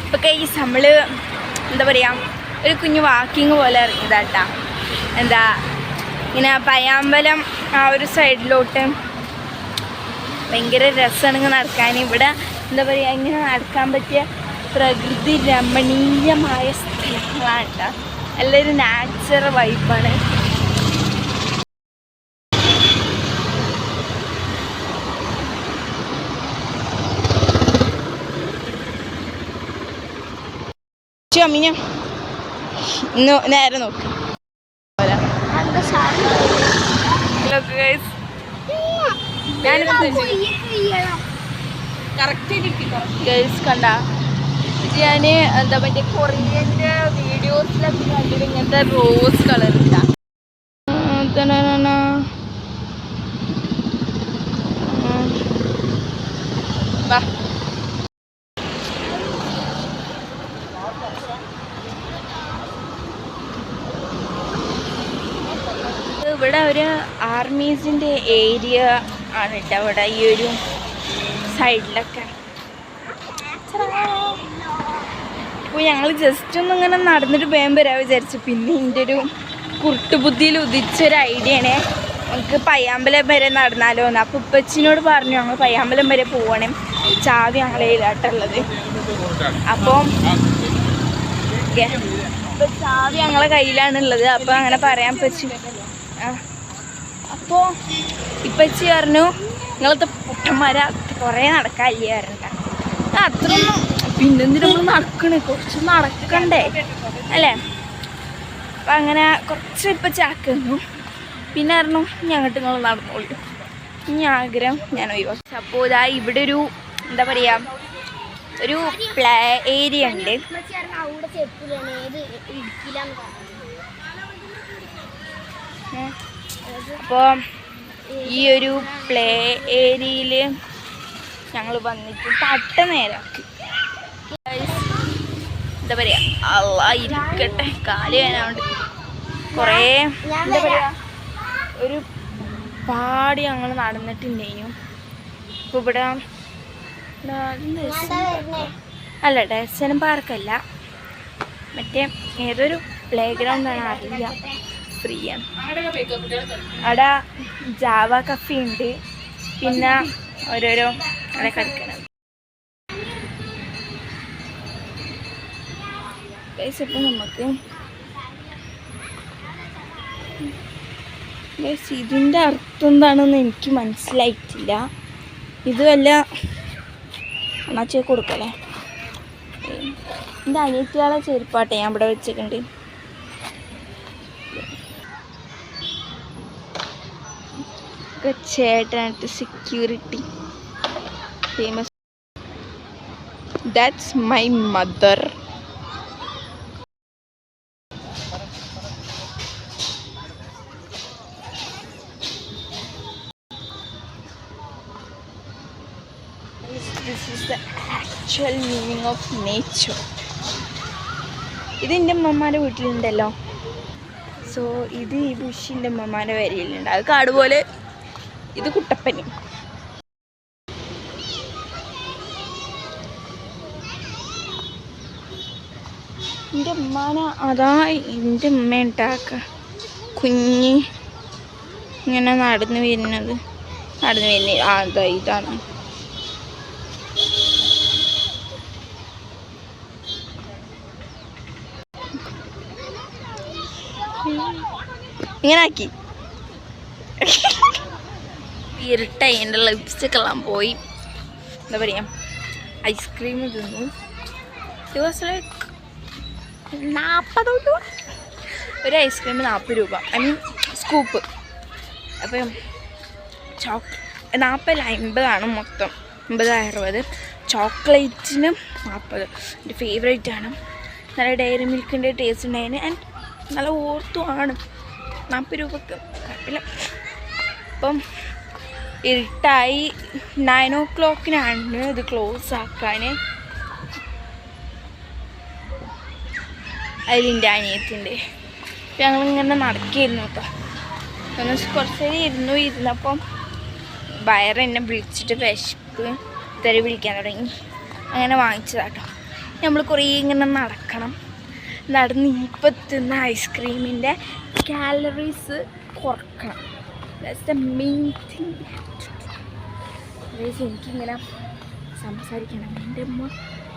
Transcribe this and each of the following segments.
ഇപ്പൊ ഈ നമ്മൾ എന്താ പറയാ ഒരു കുഞ്ഞു വാക്കിങ് പോലെ ഇറങ്ങിയതാട്ടാ എന്താ ഇങ്ങനെ പയ്യാമ്പലം ആ ഒരു സൈഡിലോട്ട് ഭയങ്കര രസമാണ് നടക്കാൻ. ഇവിടെ എന്താ പറയുക ഇങ്ങനെ നടക്കാൻ പറ്റിയ പ്രകൃതി രമണീയമായ സ്ഥലങ്ങളാണ് കേട്ടോ നല്ലൊരു നാച്ചുറൽ വൈബാണ് അമ്മിഞ്ഞ ഇന്ന് നേരെ നോക്ക്. ഗേൾസ് കണ്ട. ഞാൻ എന്താ മറ്റേ കൊറിയന്റെ വീഡിയോസിലൊക്കെ കണ്ടിട്ട് ഇങ്ങനത്തെ റോസ് കളർ ഇട്ടാ. വാ. ഇവിടെ ഒരു ആർമീസിന്റെ ഏരിയ ആണ് കേട്ടോ അവിടെ ഈ ഒരു സൈഡിലൊക്കെ. അപ്പോൾ ഞങ്ങൾ ജസ്റ്റ് ഒന്ന് ഇങ്ങനെ നടന്നിട്ട് വേഗം വരാൻ വിചാരിച്ചു. പിന്നെ എന്റെ ഒരു കുട്ടുബുദ്ധിയിൽ ഉദിച്ചൊരു ഐഡിയ ആണ്. നമുക്ക് പയ്യാമ്പലം വരെ നടന്നാലോ എന്ന്. അപ്പോൾ ഉപ്പച്ചിനോട് പറഞ്ഞു ഞങ്ങൾ പയ്യാമ്പലം വരെ പോവണേ. ചാവി ഞങ്ങളെ കയ്യിലാട്ടുള്ളത് അപ്പോൾ ചാവി ഞങ്ങളെ കയ്യിലാണുള്ളത്. അപ്പോൾ അങ്ങനെ പറയാൻ പറ്റി അപ്പോൾ ഇപ്പച്ചി പറഞ്ഞു നിങ്ങളത്തെ പുട്ടന്മാരെ കുറേ നടക്കാല്ലേ പറഞ്ഞ അത്രയൊന്നും പിന്നെന്തിനും നമ്മൾ നടക്കണേ? കുറച്ച് നടക്കണ്ടേ? അല്ലേ? അപ്പം അങ്ങനെ കുറച്ച് ഇപ്പച്ചി ചാക്കുന്നു പിന്നെ പറഞ്ഞു ഞങ്ങട്ട് നിങ്ങൾ നടന്നോളൂ. ഇനി ആഗ്രഹം ഞാൻ ഒഴിവാക്കി. അപ്പോൾ ഇതാ ഇവിടെ ഒരു എന്താ പറയാ ഒരു പ്ലേ ഏരിയ ഉണ്ട്. അപ്പോൾ ഈ ഒരു പ്ലേ ഏരിയയിൽ ഞങ്ങൾ വന്നിട്ട് പട്ട നേരാക്കി. എന്താ പറയുക അല്ല ഇരിക്കട്ടെ. കാൽ വേനാണ്ട് കുറേ എന്താ പറയുക ഒരു പാടി ഞങ്ങൾ നടന്നിട്ടുണ്ടെങ്കിൽ ഇപ്പോൾ ഇവിടെ അല്ല ഡേസനം പാർക്കല്ല. മറ്റേ ഏതൊരു പ്ലേ ഗ്രൗണ്ടാണ് അറിയില്ല. ഫ്രീ ആണ്. അവിടെ ജാവ കഫി ഉണ്ട്. പിന്നെ ഓരോരോ അവിടെ കളിക്കണം. ഇപ്പം നമുക്ക് ഇതിന്റെ അർത്ഥം എന്താണെന്ന് എനിക്ക് മനസ്സിലായിട്ടില്ല. ഇത് വല്ല അണ്ണാച്ചേ കൊടുക്കല്ലേ എന്റെ അനിയത്തിയാളെ ചെരുപ്പാട്ടെ ഞാൻ ഇവിടെ വെച്ചിട്ടുണ്ട്. ചേട്ടനായിട്ട് security famous that's my mother of nature. ഇത് എന്റെ അമ്മമാരുടെ വീട്ടിലുണ്ടല്ലോ. സോ ഇത് ഈ ബുഷിന്റെ അമ്മമാരുടെ വരയിലുണ്ട്. അത് കാട് പോലെ ഇത് കുട്ടപ്പനി. എന്റെ ഉമ്മാന അതാ എന്റെ ഉമ്മ ഉണ്ടാക്ക കുഞ്ഞ് ഇങ്ങനെ നടന്നു വരുന്നത്. നടന്നു വരുന്നത് ആ അതാ ഇതാണ്. ഇങ്ങനെ ആക്കി ഇരുട്ടായി എന്റെ ലിപ്സ്റ്റിക് എല്ലാം പോയി. എന്താ പറയുക ഐസ്ക്രീം തിന്നു. ഇറ്റ് നാൽപ്പത് ഒരു ഐസ്ക്രീം നാൽപ്പത് രൂപ. ഐ മീൻ സ്കൂപ്പ് അപ്പം ചോക്ക് നാൽപ്പതിൽ അമ്പതാണ് മൊത്തം. അമ്പത് അറുപത് ചോക്ലേറ്റിന് നാൽപ്പത് എന്റെ ഫേവറേറ്റ് ആണ്. നല്ല ഡയറി മിൽക്കിന്റെ ടേസ്റ്റ് ഉണ്ടായതിന് ആൻഡ് നല്ല ഓർത്തുമാണ് നാൽപ്പത് രൂപക്ക്. കുഴപ്പമില്ല. അപ്പം ഇരുട്ടായി നയൻ ഓ ക്ലോക്കിനാണ് ഇത് ക്ലോസ് ആക്കാൻ അതിലിന്റെ അനിയത്തിന്റെ. അപ്പം ഞങ്ങളിങ്ങനെ നടക്കിയിരുന്നു കേട്ടോ എന്ന് വെച്ചാൽ കുറച്ച് നേരം ഇരുന്നു. ഇരുന്നപ്പം വയറെന്നെ വിളിച്ചിട്ട് വിശപ്പ് തെറി വിളിക്കാൻ തുടങ്ങി. അങ്ങനെ വാങ്ങിച്ചതാട്ടോ നമ്മൾ കുറേ ഇങ്ങനെ നടക്കണം. നടന്ന് ഇപ്പം തിന്ന ഐസ്ക്രീമിന്റെ കാലറീസ് കുറക്കണം. ദാറ്റ്സ് ദ മെയിൻ തിങ് എനിക്കിങ്ങനെ സംസാരിക്കണം. എന്റെ അമ്മ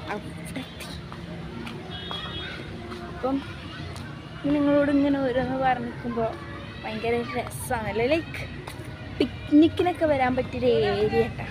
അവിടെ അപ്പം നിങ്ങളോട് ഇങ്ങനെ ഓരോന്ന് പറഞ്ഞിരിക്കുമ്പോൾ ഭയങ്കര രസമാണല്ലോ ലൈക്ക് പിക്നിക്കിനൊക്കെ വരാൻ പറ്റിയൊരു ഏരിയ കേട്ടോ